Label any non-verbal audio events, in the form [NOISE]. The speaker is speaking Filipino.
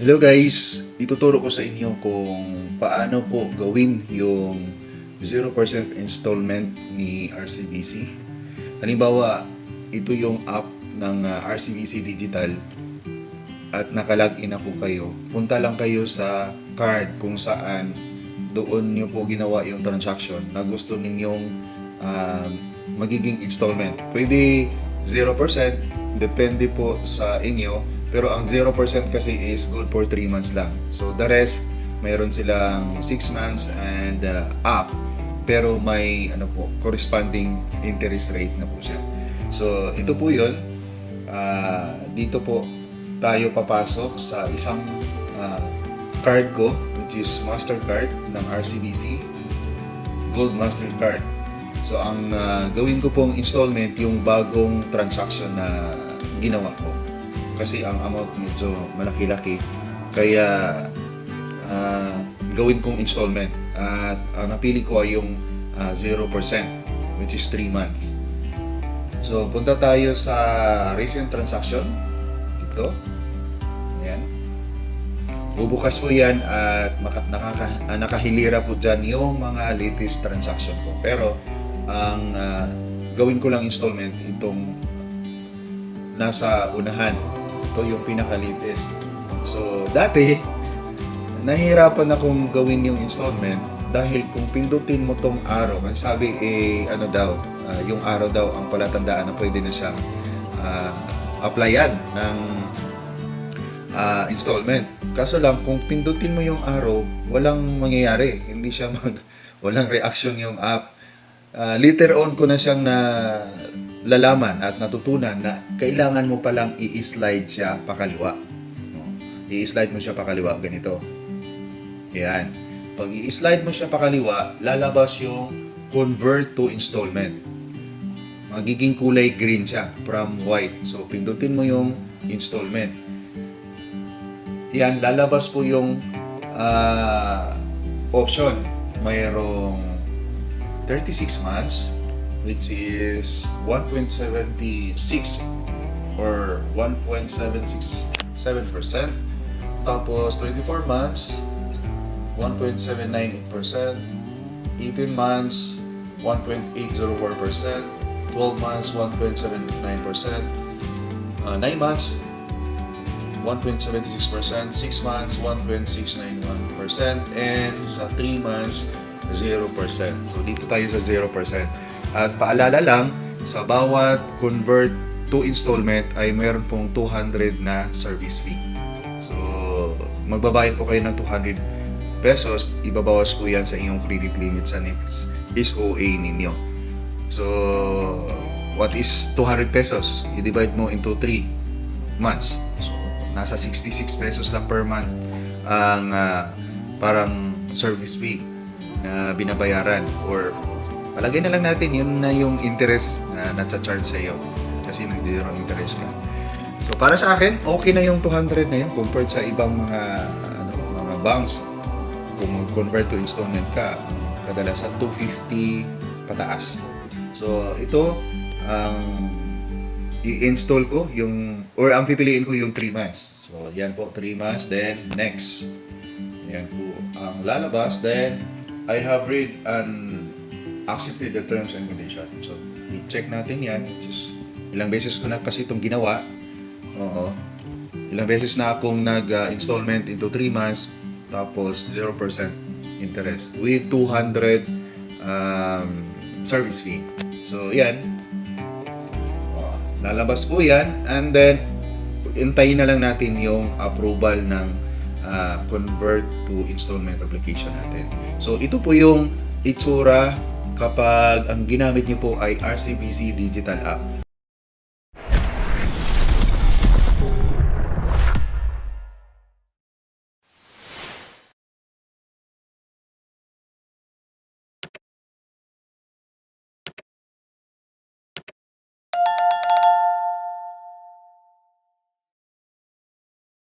Hello guys, ituturo ko sa inyo kung paano po gawin yung 0% installment ni RCBC. Halimbawa, ito yung app ng uh, RCBC Digital at nakalagin na po kayo. Punta lang kayo sa card kung saan doon nyo po ginawa yung transaction na gusto ninyong um, magiging installment. Pwede 0%, depende po sa inyo. Pero ang 0% kasi is good for 3 months lang. So the rest, mayroon silang 6 months and uh, up. Pero may ano po, corresponding interest rate na po siya. So ito po 'yon. Ah, dito po tayo papasok sa isang ah, card ko which is Mastercard ng RCBC Gold Mastercard. So ang ah, gawin ko pong installment yung bagong transaction na ginawa ko. Kasi ang amount medyo malaki-laki. Kaya ah, gawin kong installment. At ang napili ko ay yung ah, 0% which is 3 months. So punta tayo sa recent transaction. Ito. Ayan. Bubukas ko yan at maka, nakaka, ah, nakahilira po dyan yung mga latest transaction ko. Pero ang ah, gawin ko lang installment itong nasa unahan. Ito yung pinaka-latest. So, dati, nahihirapan akong gawin yung installment dahil kung pindutin mo tong araw, ang sabi eh, ano daw, ah, yung araw daw ang palatandaan na pwede na siyang ah, applyan ng ah, installment. Kaso lang, kung pindutin mo yung araw, walang mangyayari. Hindi siya mag, [LAUGHS] walang reaction yung app. Ah, later on ko na siyang na lalaman at natutunan na kailangan mo palang i-slide siya pakaliwa. No? I-slide mo siya pakaliwa ganito. Yan. Pag i-slide mo siya pakaliwa, lalabas yung convert to installment. Magiging kulay green siya from white. So, pindutin mo yung installment. Yan, lalabas po yung ah, option. Mayroong 36 months, which is 1.76 or 1.767%. Tapos 24 months, 1.798%. 18 months, 1.804%. 12 months, 1.79%. Uh, 9 months, 1.76%, 6 months, 1.691%, and sa 3 months, 0%. So, dito tayo sa 0%. At paalala lang, sa bawat convert to installment ay mayroon pong 200 na service fee. So, magbabayad po kayo ng 200 pesos, ibabawas po yan sa inyong credit limit sa next SOA ninyo. So, what is 200 pesos? I-divide mo into 3 months. So, nasa 66 pesos lang per month ang ah, parang service fee na binabayaran or palagay na lang natin yun na yung interest na nata-charge sa iyo kasi nag-zero interest ka. So para sa akin, okay na yung 200 na yun compared sa ibang mga ano, mga banks. Kung mag-convert to installment ka, kadalasan 250 pataas. So ito ang i-install ko yung or ang pipiliin ko yung 3 months. So yan po 3 months then next. Yan po ang lalabas then I have read and accepted the terms and conditions. So i-check natin yan. Just ilang beses ko na kasi itong ginawa. Oo. Ilang beses na akong nag-installment into 3 months tapos 0% interest with 200 um, service fee. So yan, lalabas po yan and then intayin na lang natin yung approval ng ah, convert to installment application natin. So ito po yung itsura kapag ang ginamit niyo po ay RCBC Digital App.